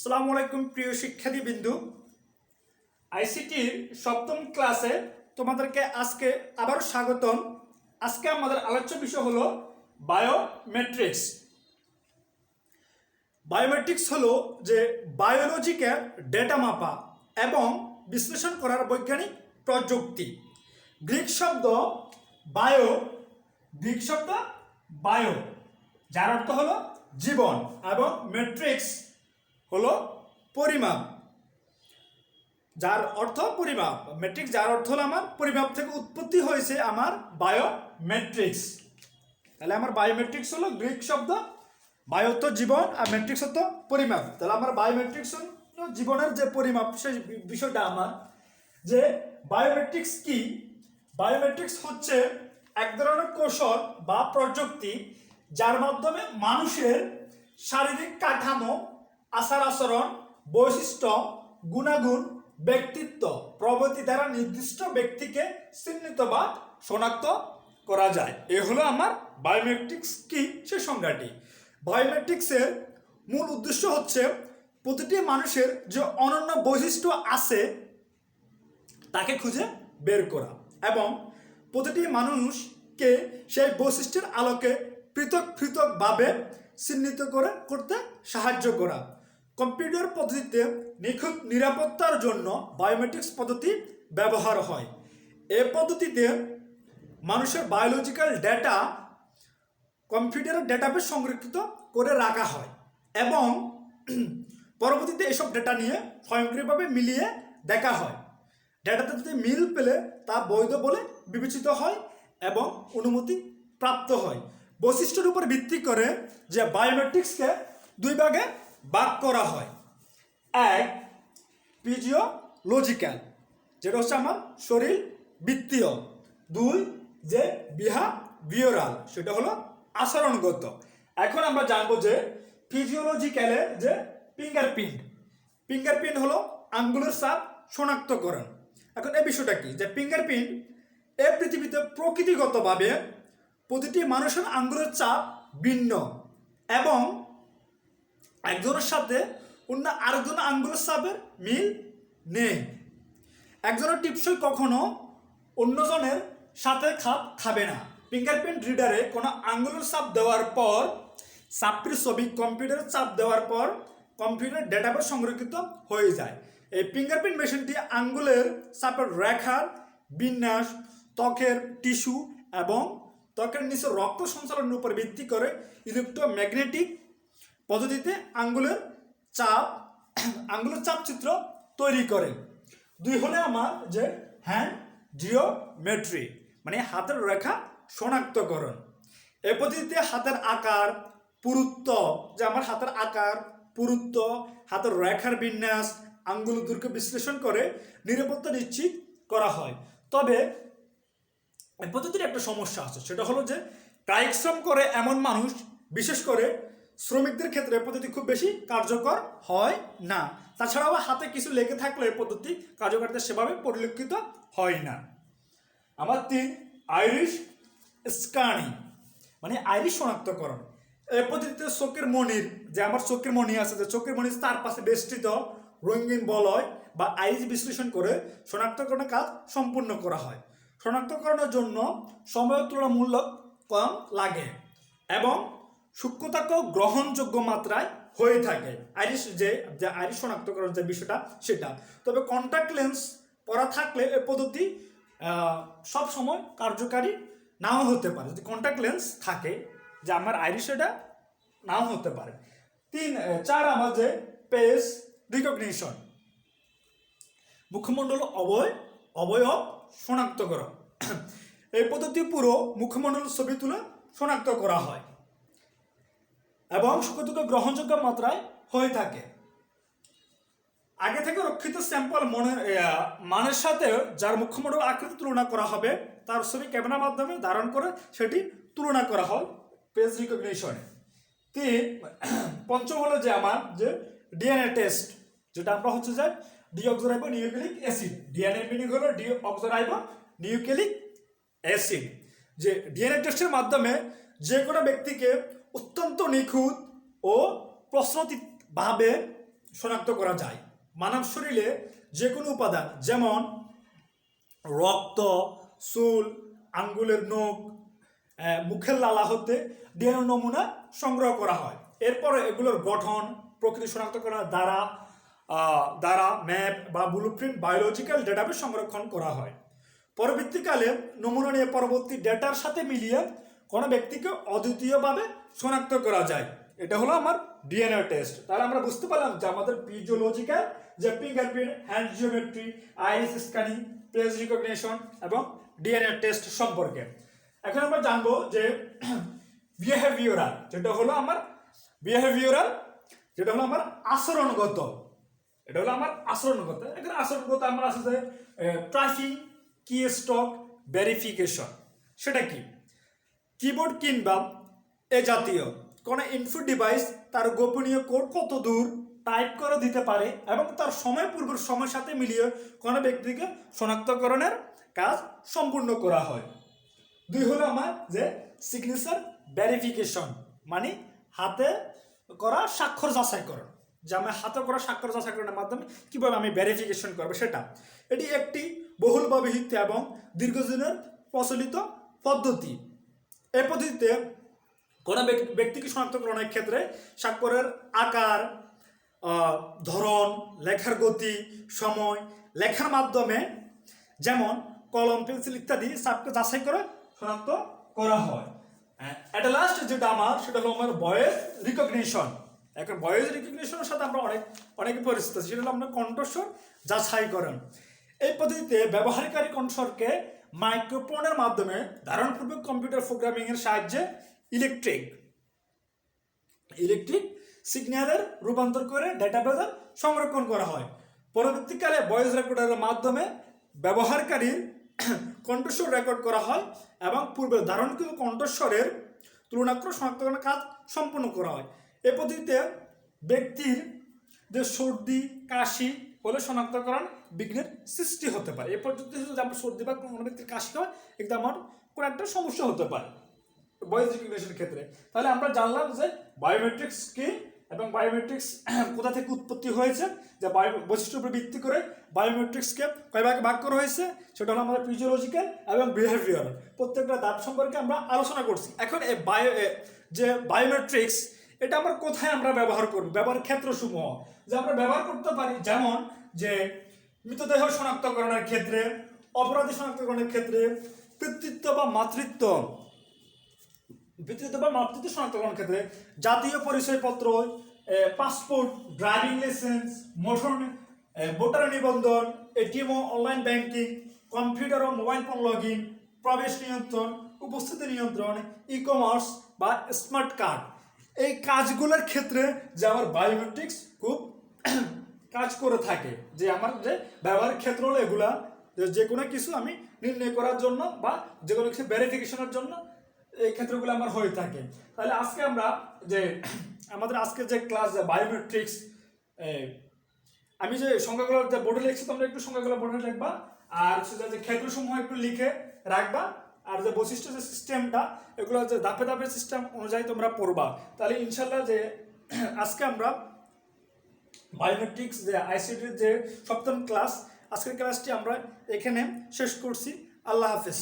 আসসালামু আলাইকুম, প্রিয় শিক্ষার্থী বিন্দু আইসিটির সপ্তম ক্লাসে তোমাদেরকে আজকে আবারও স্বাগতম। আজকে আমাদের আলোচ্য বিষয় হলো বায়োমেট্রিক্স বায়োমেট্রিক্স হলো যে বায়োলজিক্যাল ডেটা মাপা এবং বিশ্লেষণ করার বৈজ্ঞানিক প্রযুক্তি। গ্রিক শব্দ বায়ো গ্রিক শব্দ বায়ো যার অর্থ হলো জীবন এবং মেট্রিক্স হলো পরিমাপ। যার অর্থ পরিমাপ। মেট্রিক্স যার অর্থ হলো আমার পরিমাপ থেকে উৎপত্তি হয়েছে আমার বায়োমেট্রিক্স তাহলে আমার বায়োমেট্রিক্স হলো গ্রিক শব্দ বায়ো তো জীবন আর মেট্রিক্স হতো পরিমাপ। তাহলে আমার বায়োমেট্রিক্স হলো জীবনের যে পরিমাপ, সেই বিষয়টা আমার। যে বায়োমেট্রিক্স কি? বায়োমেট্রিক্স হচ্ছে এক ধরনের কৌশল বা প্রযুক্তি যার মাধ্যমে মানুষের শারীরিক কাঠামো আচার আচরণ, বৈশিষ্ট্য, গুণাগুণ, ব্যক্তিত্ব প্রভৃতি দ্বারা নির্দিষ্ট ব্যক্তিকে চিহ্নিত বা শনাক্ত করা যায়। এ হলো আমার বায়োমেট্রিক্স কি, সে সংজ্ঞাটি। বায়োমেট্রিক্সের মূল উদ্দেশ্য হচ্ছে প্রতিটি মানুষের যে অনন্য বৈশিষ্ট্য আছে, তাকে খুঁজে বের করা এবং প্রতিটি মানুষকে সেই বৈশিষ্ট্যের আলোকে পৃথক পৃথকভাবে চিহ্নিত করে করতে সাহায্য করা। কম্পিউটার পদ্ধতিতে নিখুঁত নিরাপত্তার জন্য বায়োমেট্রিক্স পদ্ধতি ব্যবহার হয়। এ পদ্ধতিতে মানুষের বায়োলজিক্যাল ডেটা কম্পিউটারের ডেটাবেস সংরক্ষিত করে রাখা হয় এবং পরবর্তীতে এসব ডেটা নিয়ে স্বয়ংক্রিয়ভাবে মিলিয়ে দেখা হয়। ডেটাতে যদি মিল পেলে তা বৈধ বলে বিবেচিত হয় এবং অনুমতি প্রাপ্ত হয়। বৈশিষ্ট্যের উপর ভিত্তি করে যে বায়োমেট্রিক্সকে দুই ভাগে ভাগ করা হয়। এক ফিজিওলজিক্যাল যেটা হচ্ছে আমার শরীর বৃত্তীয়। দুই, যে বিহা বিওরাল সেটা হলো আচরণগত। এখন আমরা জানব যে ফিজিওলজিক্যালে যে ফিঙ্গারপ্রিন্ট ফিঙ্গারপ্রিন্ট হলো আঙ্গুলের সাপ শনাক্তকরণ। এখন এই বিষয়টা কি? যে ফিঙ্গারপ্রিন্ট এ পৃথিবীতে প্রকৃতিগতভাবে প্রতিটি মানুষের আঙ্গুলের চাপ ভিন্ন এবং একজনের সাথে অন্য আরেকজনের আঙ্গুলের চাপের মিল নেই। একজনের টিপসই কখনো অন্যজনের সাথে খাপ খাবে না। ফিঙ্গারপ্রিন্ট রিডারে কোনো আঙ্গুলের চাপ দেওয়ার পর, চাপটির ছবি কম্পিউটারে চাপ দেওয়ার পর কম্পিউটার ডেটাবেস সংরক্ষিত হয়ে যায়। এই ফিঙ্গারপ্রিন্ট মেশিনটি আঙ্গুলের চাপের রেখার বিন্যাস, ত্বকের টিস্যু এবং ত্বকের নিচে রক্ত সঞ্চালনের উপর ভিত্তি করে ইলেকট্রোম্যাগনেটিক পদ্ধতিতে আঙ্গুলের চাপ, আঙ্গুলের চাপচিত্র তৈরি করে দুই হলে আমার যে হ্যান্ড জিওমেট্রি মানে হাতের রেখা শনাক্তকরণ। এ পদ্ধতিতে হাতের আকার, পুরুত্ব, যে আমার হাতের আকার, পুরুত্ব, হাতের রেখার বিন্যাস, আঙ্গুল দূরকে বিশ্লেষণ করে নিরাপত্তা নিশ্চিত করা হয়। তবে পদ্ধতির একটা সমস্যা আছে, সেটা হলো যে কায়িক করে এমন মানুষ, বিশেষ করে শ্রমিকদের ক্ষেত্রে পদ্ধতি খুব বেশি কার্যকর হয় না। তাছাড়াও হাতে কিছু লেগে থাকলে এই পদ্ধতি কার্যকারিতা সেভাবে পরিলক্ষিত হয় না। আমার তিন, আইরিশ স্কানি মানে আইরিশ শনাক্তকরণ। এই পদ্ধতিতে চোখের মনির যে আমার চোখের মণি আছে, যে চোখের মণির তার পাশে বেষ্টিত রঙিন বলয় বা আইরিশ বিশ্লেষণ করে শনাক্তকরণের কাজ সম্পূর্ণ করা হয়। শনাক্তকরণের জন্য সময় তুলনামূলক কম লাগে এবং সূক্ষ্মতাকেও গ্রহণযোগ্য মাত্রায় হয়ে থাকে। আইরিশ যে আইরিশ শনাক্তকরণ যে বিষয়টা, সেটা। তবে কন্ট্যাক্ট লেন্স পরা থাকলে এ পদ্ধতি সব সময় কার্যকারী নাও হতে পারে। যদি কন্ট্যাক্ট লেন্স থাকে, যে আমার আইরিশ এটা নাও হতে পারে। তিন চার আমার যে পেস রিকগনিশন মুখমণ্ডল অবয়, অবয়ব শনাক্তকরণ। এই পদ্ধতি পুরো মুখমণ্ডল ছবি তুলে শনাক্ত করা হয়। এবং সুকৃতক গ্রহণযোগ্য মাত্রায় হয়ে থাকে। আগে থেকে রক্ষিত স্যাম্পল মনে মানের সাথে যার মুখমণ্ডল আকৃতি তুলনা করা হবে, তার ছবি ক্যামেরার মাধ্যমে ধারণ করে সেটি তুলনা করা হয় পেজ রিকগনিশনে তিন পঞ্চম হলো যে আমার যে ডিএনএ টেস্ট যেটা আমরা হচ্ছে যে deoxyribo nucleic acid DNA meaning হলো ডিঅক্সোরাইবো নিউক্লিক অ্যাসিড যে ডিএনএ টেস্টের মাধ্যমে যে কোনো ব্যক্তিকে অত্যন্ত নিখুঁত ও প্রশ্নতিভাবে শনাক্ত করা যায়। মানব শরীরে যে কোনো উপাদান, যেমন রক্ত, চুল, আঙ্গুলের নখ মুখের লালা হতে ডিএনএ নমুনা সংগ্রহ করা হয়। এরপরে এগুলোর গঠন, প্রকৃতি শনাক্ত করার দ্বারা দ্বারা ম্যাপ বা ব্লুপ্রিন্ট বায়োলজিক্যাল ডেটাবেস সংরক্ষণ করা হয়। পরবর্তীকালে নমুনা নিয়ে পরবর্তী ডেটার সাথে মিলিয়ে কোনো ব্যক্তিকে অদ্বিতীয়ভাবে শনাক্ত করা যায়। এটা হলো আমার ডিএনএ টেস্ট তাহলে আমরা বুঝতে পারলাম যে আমাদের ফিজিওলজিক্যাল যে fingerprint hand geometry iris scanning face recognition এবং ডিএনএ টেস্ট সম্পর্কে। এখন আমরা জানব যে বিহেভিওরাল যেটা হলো আমার বিহেভিওরাল যেটা হলো আমার আচরণগত। এটা হলো আমার আচরণগত। এখানে আচরণগত আমার যে ট্রাফিং কি স্টক ভেরিফিকেশন সেটা কি? কিবোর্ড কিংবা এ জাতীয়। কোনো ইনপুট ডিভাইস তার গোপনীয় কোড কত দূর টাইপ করে দিতে পারে এবং তার সময় পূর্বের সময়ের সাথে মিলিয়ে কোনো ব্যক্তিকে শনাক্তকরণের কাজ সম্পূর্ণ করা হয়। দুই হলো আমার যে সিগনেচার ভেরিফিকেশন মানে হাতে করা স্বাক্ষর যাচাইকরণ যে আমি হাতে করা স্বাক্ষর যাচাইকরণের মাধ্যমে কীভাবে আমি ভেরিফিকেশন করব সেটা। এটি একটি বহুল ব্যবহৃত এবং দীর্ঘদিনের প্রচলিত পদ্ধতি। এই পদ্ধতিতে কোনো ব্যক- ব্যক্তিকে শনাক্তকরণের ক্ষেত্রে। স্বাক্ষরের আকার ধরন, লেখার গতি, সময়, লেখার মাধ্যমে যেমন কলম, পেন্সিল ইত্যাদি সাবকে যাচাই করে শনাক্ত করা হয়। এটা লাস্ট যেটা আমার, সেটা হলো আমার ভয়েস রিকগনিশন এখন ভয়েস রিকগনিশনের সাথে আমরা অনেক, অনেকে পরিচিত। সেটা হলো আমরা কণ্ঠস্বর যাচাই করেন। এই পদ্ধতিতে ব্যবহারকারী কণ্ঠস্বরকে মাইক্রোফোনের মাধ্যমে ধারণপূর্বক কম্পিউটার প্রোগ্রামিং এর সাহায্যে ইলেকট্রিক ইলেকট্রিক সিগন্যালের রূপান্তর করে ডেটাবেজে সংরক্ষণ করা হয়। পরবর্তীকালে ভয়েস রেকর্ডারের মাধ্যমে ব্যবহারকারীর কণ্ঠস্বর রেকর্ড করা হয় এবং পূর্বে ধারণকৃত কণ্ঠস্বরের তুলনাক্রম শনাক্তকরণের কাজ সম্পন্ন করা হয়। এ পদ্ধতিতে ব্যক্তির যে সর্দি, কাশি হলে শনাক্তকরণ বিঘ্নের সৃষ্টি হতে পারে। এই পদ্ধতি যদি আমার সর্দি বা কোনো ব্যক্তির কাশি হয় কিন্তু আমার কোনো একটা সমস্যা হতে পারে ভয়েস রিকগনিশনের ক্ষেত্রে। তাহলে আমরা জানলাম যে বায়োমেট্রিক্স কি এবং বায়োমেট্রিক্স কোথা থেকে উৎপত্তি হয়েছে, যে বায়ো বৈশিষ্ট্যের উপর ভিত্তি করে বায়োমেট্রিক্সকে কয় ভাগে ভাগ করা হয়েছে, সেটা হলো আমাদের ফিজিওলজিক্যাল এবং বিহেভিয়ার প্রত্যেকটা ধাপ সম্পর্কে আমরা আলোচনা করছি। এখন এই বায়ো যে বায়োমেট্রিক্স এটা আমরা কোথায় আমরা ব্যবহার করব? ব্যবহার ক্ষেত্রসমূহ। যে আমরা ব্যবহার করতে পারি, যেমন যে মৃতদেহ শনাক্তকরণের ক্ষেত্রে, অপরাধী শনাক্তকরণের ক্ষেত্রে পিতৃত্ব বা মাতৃত্ব ভিত্তিতে বা মাতৃত্ব শনাক্তকরণ ক্ষেত্রে জাতীয় পরিচয়পত্র passport, driving license, motor voter নিবন্ধন, এটিএম অনলাইন ব্যাংকিং, কম্পিউটার ও মোবাইল ফোন লগ ইন, প্রবেশ নিয়ন্ত্রণ, উপস্থিতি নিয়ন্ত্রণ ই কমার্স বা স্মার্ট কার্ড। এই কাজগুলোর ক্ষেত্রে যে আমার বায়োমেট্রিক্স খুব কাজ করে থাকে, যে আমার যে ব্যবহারের ক্ষেত্র হলো এগুলা, যে কোনো কিছু আমি নির্ণয় করার জন্য বা যে কোনো কিছু ভেরিফিকেশনের জন্য এই ক্ষেত্রগুলো আমার হয়ে থাকে। তাহলে আজকে আমরা যে আমাদের আজকে যে ক্লাস বায়োমেট্রিক্স আমি যে সংখ্যাগুলো যে বোর্ডে লিখছি, তোমরা একটু সংখ্যাগুলো বোর্ডে লিখবা, আর সেটা যে ক্ষেত্রসমূহ একটু লিখে রাখবা আর যে বৈশিষ্ট্য যে সিস্টেমটা এগুলো যে ধাপে ধাপে সিস্টেম অনুযায়ী তোমরা পড়বা। তাহলে ইনশাল্লাহ যে আজকে আমরা বায়োমেট্রিক্স যে আইসিটির যে সপ্তম ক্লাস আজকের ক্লাসটি আমরা এখানে শেষ করছি। আল্লাহ হাফিজ।